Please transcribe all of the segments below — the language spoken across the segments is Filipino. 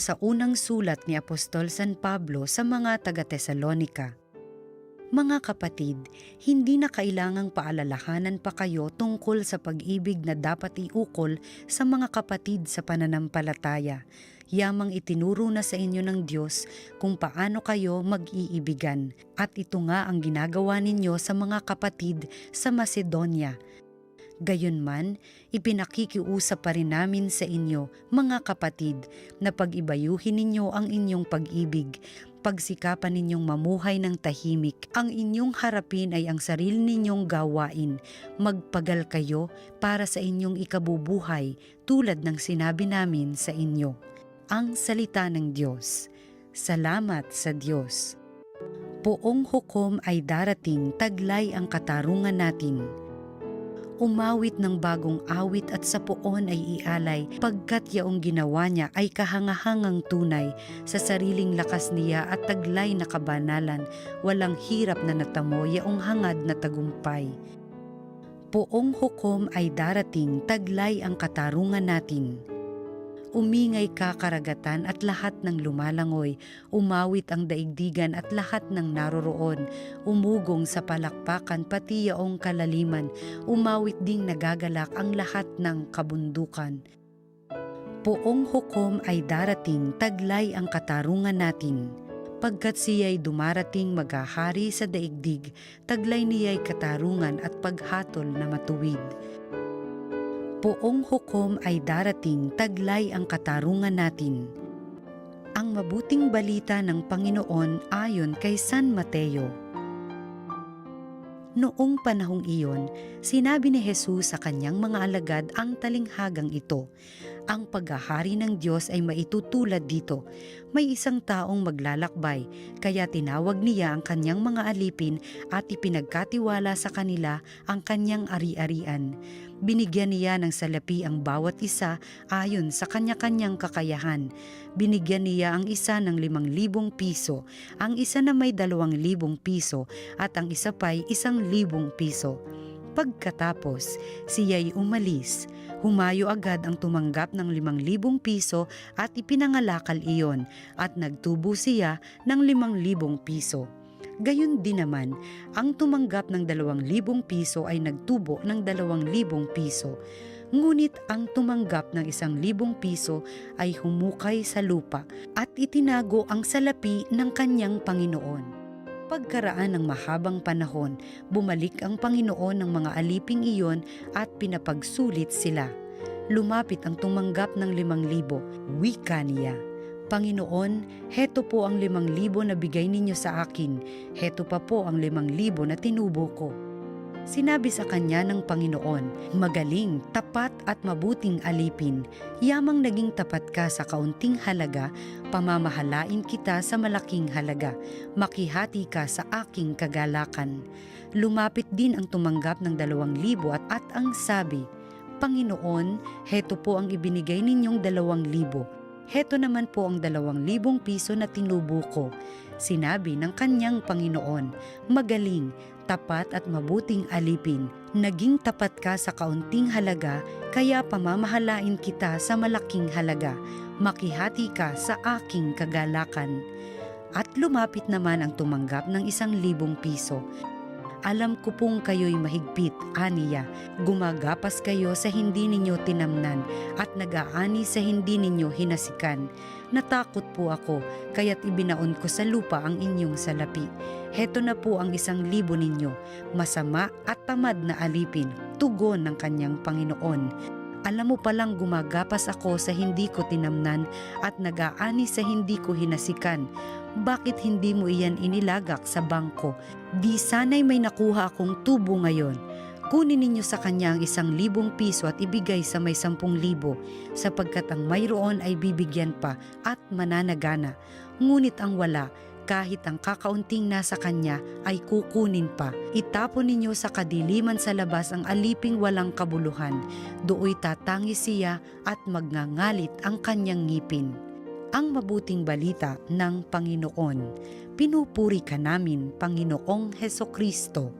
Sa unang sulat ni Apostol San Pablo sa mga taga-Tesalonika. Mga kapatid, hindi na kailangang paalalahanan pa kayo tungkol sa pag-ibig na dapat iukol sa mga kapatid sa pananampalataya. Yamang itinuro na sa inyo ng Diyos kung paano kayo mag-iibigan. At ito nga ang ginagawa ninyo sa mga kapatid sa Macedonia. Gayunman, ipinakikiusap pa rin namin sa inyo, mga kapatid, na pag-ibayuhin ninyo ang inyong pag-ibig, pagsikapan ninyong mamuhay ng tahimik. Ang inyong harapin ay ang sarili ninyong gawain. Magpagal kayo para sa inyong ikabubuhay tulad ng sinabi namin sa inyo. Ang salita ng Diyos. Salamat sa Diyos. Poong hukom ay darating, taglay ang katarungan natin umawit ng bagong awit at sa poon ay ialay pagkat yaong ginawa niya ay kahangahangang tunay sa sariling lakas niya at taglay na kabanalan walang hirap na natamo yaong hangad na tagumpay. Poong hukom ay darating taglay ang katarungan natin umingay ka karagatan at lahat ng lumalangoy, umawit ang daigdigan at lahat ng naroroon, umugong sa palakpakan pati yaong kalaliman, umawit ding nagagalak ang lahat ng kabundukan. Poong hukom ay darating, taglay ang katarungan natin. Pagkat siya'y dumarating maghahari sa daigdig, taglay niya'y katarungan at paghatol na matuwid. Poong hukom ay darating, taglay ang katarungan natin. Ang mabuting balita ng Panginoon ayon kay San Mateo. Noong panahong iyon, sinabi ni Jesus sa kanyang mga alagad ang talinghagang ito. Ang paghahari ng Diyos ay maitutulad dito. May isang taong maglalakbay, kaya tinawag niya ang kanyang mga alipin at ipinagkatiwala sa kanila ang kanyang ari-arian. Binigyan niya ng salapi ang bawat isa ayon sa kanya-kanyang kakayahan. Binigyan niya ang isa ng limang libong piso, ang isa na may dalawang libong piso at ang isa pa'y isang libong piso. Pagkatapos, siya'y umalis. Humayo agad ang tumanggap ng limang libong piso at ipinangalakal iyon at nagtubo siya ng limang libong piso. Gayon din naman, ang tumanggap ng dalawang libong piso ay nagtubo ng dalawang libong piso. Ngunit ang tumanggap ng isang libong piso ay humukay sa lupa at itinago ang salapi ng kanyang Panginoon. Pagkaraan ng mahabang panahon, bumalik ang Panginoon ng mga aliping iyon at pinapagsulit sila. Lumapit ang tumanggap ng limang libo, wika niya. Panginoon, heto po ang limang libo na bigay ninyo sa akin, heto pa po ang limang libo na tinubo ko. Sinabi sa kanya ng Panginoon, magaling, tapat at mabuting alipin, yamang naging tapat ka sa kaunting halaga, pamamahalain kita sa malaking halaga, makihati ka sa aking kagalakan. Lumapit din ang tumanggap ng dalawang libo at, at ang sabi, Panginoon, heto po ang ibinigay ninyong dalawang libo. Heto naman po ang dalawang libong piso na tinubo ko. Sinabi ng kanyang Panginoon, magaling, tapat at mabuting alipin. Naging tapat ka sa kaunting halaga, kaya pamamahalain kita sa malaking halaga. Makihati ka sa aking kagalakan. At lumapit naman ang tumanggap ng isang libong piso. Alam ko pong kayo'y mahigpit, aniya. Gumagapas kayo sa hindi ninyo tinamnan at nag-aani sa hindi ninyo hinasikan. Natakot po ako, kaya't ibinaon ko sa lupa ang inyong salapi. Heto na po ang isang libo ninyo, masama at tamad na alipin, tugon ng kanyang Panginoon. Alam mo palang gumagapas ako sa hindi ko tinamnan at nag-aani sa hindi ko hinasikan. Bakit hindi mo iyan inilagak sa bangko? Di sana'y may nakuha akong tubo ngayon. Kunin ninyo sa kanya ang isang libong piso at ibigay sa may sampung libo, sapagkat ang mayroon ay bibigyan pa at mananagana. Ngunit ang wala, kahit ang kakaunting nasa kanya ay kukunin pa. Itapon ninyo sa kadiliman sa labas ang aliping walang kabuluhan. Dooy tatangi siya at magngangalit ang kanyang ngipin. Ang mabuting balita ng Panginoon. Pinupuri ka namin, Panginoong Heso Kristo.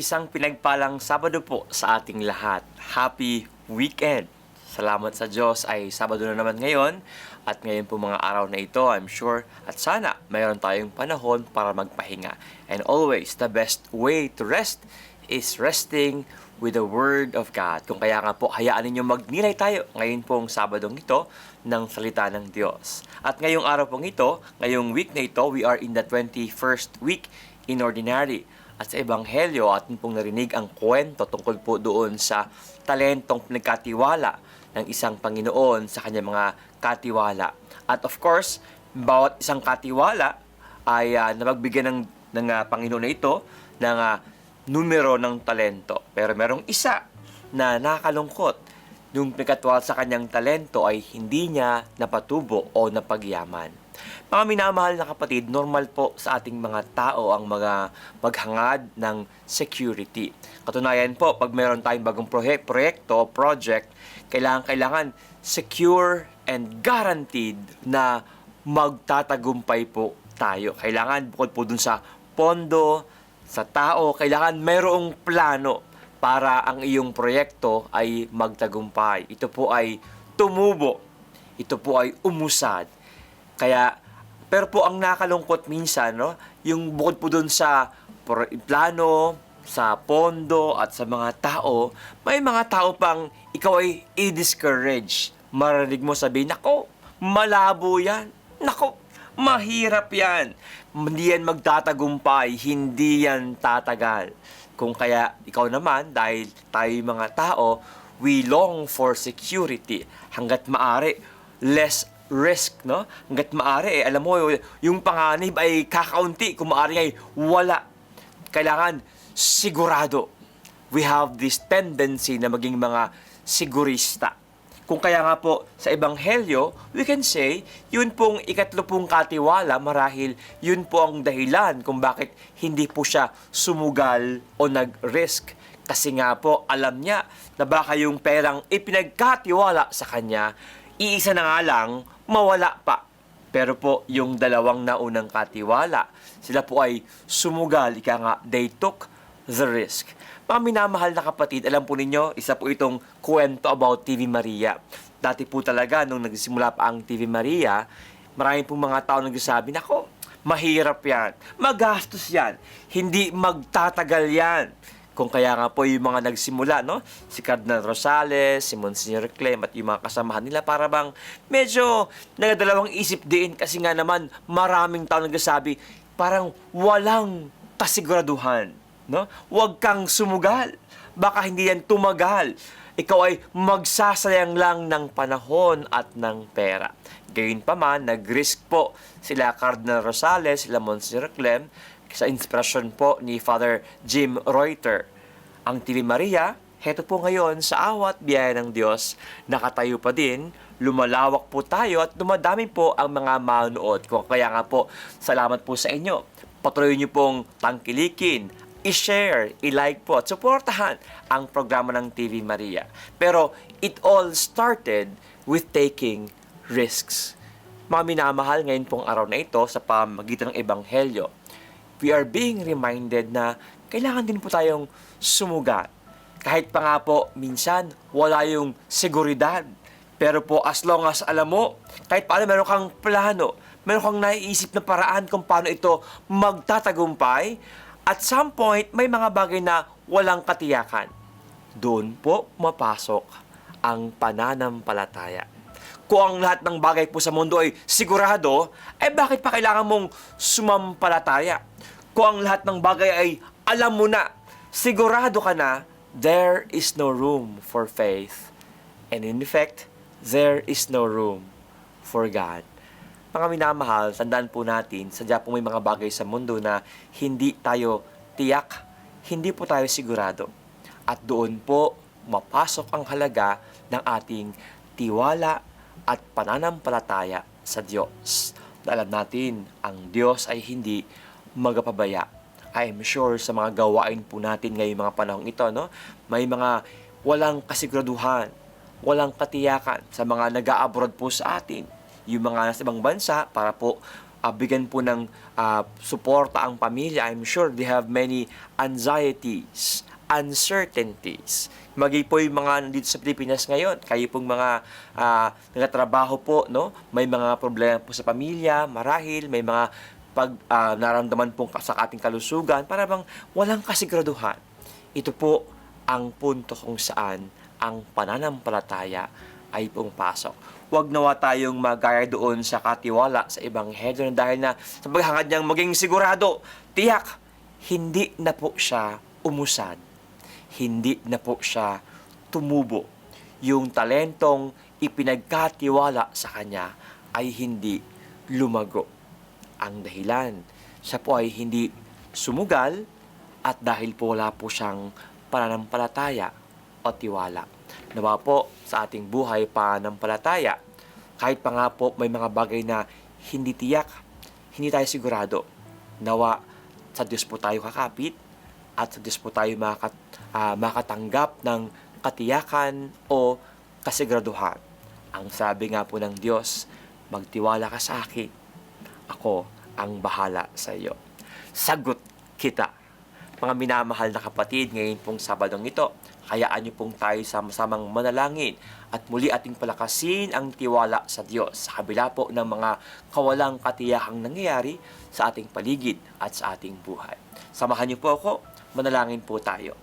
Isang pinagpalang Sabado po sa ating lahat. Happy weekend! Salamat sa Diyos ay Sabado na naman ngayon at ngayon po mga araw na ito, I'm sure at sana mayroon tayong panahon para magpahinga. And always, the best way to rest is resting with the Word of God. Kung kaya nga po, hayaan ninyo magnilay tayo ngayon pong Sabadong ito ng salita ng Diyos. At ngayong araw pong ito, ngayong week na ito, we are in the 21st week in Ordinary. At sa Ebanghelyo, atin pong narinig ang kwento tungkol po doon sa talentong pinagkatiwala ng isang Panginoon sa kanyang mga katiwala. At of course, bawat isang katiwala ay uh, napagbigyan ng, ng ah, Panginoon na ito ng ah, numero ng talento. Pero merong isa na nakakalungkot. Yung pinagkatiwala sa kanyang talento ay hindi niya napatubo o napagyaman. Mga minamahal na kapatid, normal po sa ating mga tao ang mga maghangad ng security. Katunayan po, pag meron tayong bagong proyek, proyekto, project, kailangan kailangan secure and guaranteed na magtatagumpay po tayo. Kailangan bukod po dun sa pondo, sa tao, kailangan mayroong plano para ang iyong proyekto ay magtagumpay. Ito po ay tumubo. Ito po ay umusad. Kaya, pero po ang nakalungkot minsan, no, yung bukod po dun sa plano, sa pondo at sa mga tao, may mga tao pang ikaw ay i-discourage. Marinig mo sabihin, nako, malabo yan. Nako, mahirap yan. Hindi yan magtatagumpay, hindi yan tatagal. Kung kaya ikaw naman, dahil tayo mga tao, we long for security. Hanggat maari, less risk, no? Hanggat maari, eh, alam mo, yung panganib ay kakaunti, kung maari ay wala. Kailangan sigurado. We have this tendency na maging mga sigurista. Kung kaya nga po sa Ebanghelyo, we can say, yun pong ikatlo pong katiwala marahil yun po ang dahilan kung bakit hindi po siya sumugal o nag-risk. Kasi nga po, alam niya na baka yung perang ipinagkatiwala sa kanya, iisa na nga lang, mawala pa. Pero po, yung dalawang naunang katiwala, sila po ay sumugal, ika nga, they took the risk. Mga minamahal na kapatid, alam po ninyo, isa po itong kwento about TV Maria. Dati po talaga, nung nagsimula pa ang TV Maria, marami po mga tao nagsasabi, nako, mahirap yan, magastos yan, hindi magtatagal yan. Kung kaya nga po yung mga nagsimula, no? Si Cardinal Rosales, si Monsignor Clem at yung mga kasamahan nila para bang medyo nagadalawang isip din kasi nga naman maraming tao nagsasabi parang walang kasiguraduhan, no? Huwag kang sumugal. Baka hindi yan tumagal. Ikaw ay magsasayang lang ng panahon at ng pera. Gayun pa man, nag-risk po sila Cardinal Rosales, sila Monsignor Clem, sa inspirasyon po ni Father Jim Reuter. Ang TV Maria, heto po ngayon sa awat biyaya ng Diyos, nakatayo pa din, lumalawak po tayo at dumadami po ang mga manood. Kung kaya nga po, salamat po sa inyo. Patuloy niyo pong tangkilikin, i-share, i-like po at supportahan ang programa ng TV Maria. Pero it all started with taking risks. Mga minamahal ngayon pong araw na ito sa pamagitan ng Ebanghelyo, we are being reminded na kailangan din po tayong sumugat. Kahit pa nga po, minsan, wala yung seguridad. Pero po, as long as alam mo, kahit paano meron kang plano, meron kang naiisip na paraan kung paano ito magtatagumpay, at some point, may mga bagay na walang katiyakan. Doon po mapasok ang pananampalataya. Kung ang lahat ng bagay po sa mundo ay sigurado, eh bakit pa kailangan mong sumampalataya? Kung ang lahat ng bagay ay alam mo na, sigurado ka na, there is no room for faith. And in effect, there is no room for God. Mga minamahal, tandaan po natin, sadya po may mga bagay sa mundo na hindi tayo tiyak, hindi po tayo sigurado. At doon po mapasok ang halaga ng ating tiwala at pananampalataya sa Diyos. Alam natin, ang Diyos ay hindi magapabaya. I am sure sa mga gawain po natin ngayong mga panahong ito, no? may mga walang kasiguraduhan, walang katiyakan sa mga nag-a-abroad po sa atin. Yung mga nasa ibang bansa para po ah, bigyan po ng ah, suporta ang pamilya. I'm sure they have many anxieties, uncertainties. Maging po yung mga nandito sa Pilipinas ngayon, kayo pong mga ah, nagatrabaho po, no? may mga problema po sa pamilya, marahil, may mga pag ah, naramdaman pong sa ating kalusugan, para bang walang kasiguraduhan. Ito po ang punto kung saan ang pananampalataya ay pumapasok. Huwag nawa tayong magaya doon sa katiwala sa Ebanghelyo na dahil na sa paghangad niyang maging sigurado, tiyak, hindi na po siya umusad. Hindi na po siya tumubo. Yung talentong ipinagkatiwala sa kanya ay hindi lumago. Ang dahilan, siya po ay hindi sumugal at dahil po wala po siyang pananampalataya o tiwala. Nawa po sa ating buhay pananampalataya, kahit pa nga po may mga bagay na hindi tiyak, hindi tayo sigurado. Nawa sa Diyos po tayo kakapit at sa Diyos po tayo makat, ah, makatanggap ng katiyakan o kasiguraduhan. Ang sabi nga po ng Diyos, magtiwala ka sa akin, ako ang bahala sa iyo. Sagot kita. Mga minamahal na kapatid, ngayon pong Sabadong ito, hayaan niyo pong tayo sama-samang manalangin at muli ating palakasin ang tiwala sa Diyos sa kabila po ng mga kawalang katiyakang nangyayari sa ating paligid at sa ating buhay. Samahan niyo po ako, manalangin po tayo.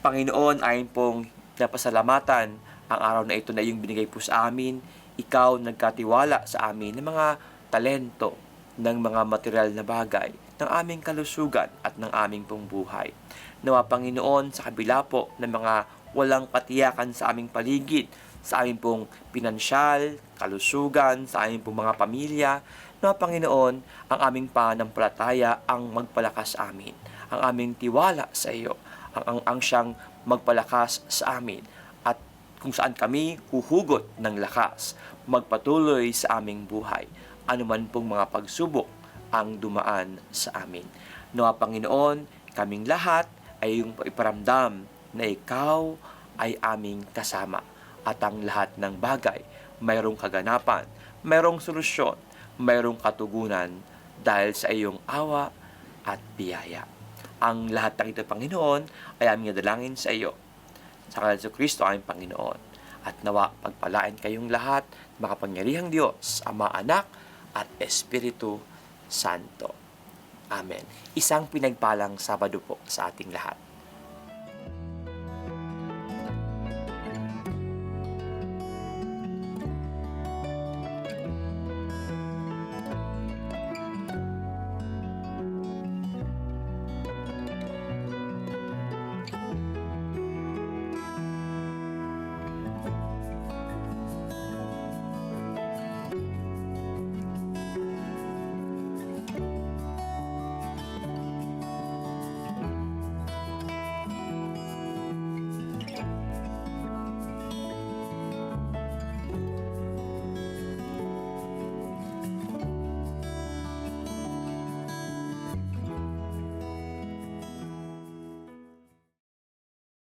Panginoon, ayon pong napasalamatan ang araw na ito na iyong binigay po sa amin. Ikaw nagkatiwala sa amin ng mga talento, ng mga material na bagay, ng aming kalusugan at ng aming pong buhay. Nawa Panginoon, sa kabila po ng mga walang katiyakan sa aming paligid, sa aming pong pinansyal, kalusugan, sa aming pong mga pamilya, Nawa Panginoon, ang aming pananampalataya ang magpalakas amin. Ang aming tiwala sa iyo, ang, ang, ang siyang magpalakas sa amin. At kung saan kami huhugot ng lakas, magpatuloy sa aming buhay. Anuman pong mga pagsubok ang dumaan sa amin. Nawa Panginoon, kaming lahat ay yung iparamdam na ikaw ay aming kasama at ang lahat ng bagay mayroong kaganapan, mayroong solusyon, mayroong katugunan dahil sa iyong awa at biyaya. Ang lahat ng ito, Panginoon, ay aming nadalangin sa iyo. Sa kanal sa Kristo, aming Panginoon. At nawa, pagpalain kayong lahat, makapangyarihang Diyos, Ama, Anak, at Espiritu Santo. Amen. Isang pinagpalang Sabado po sa ating lahat.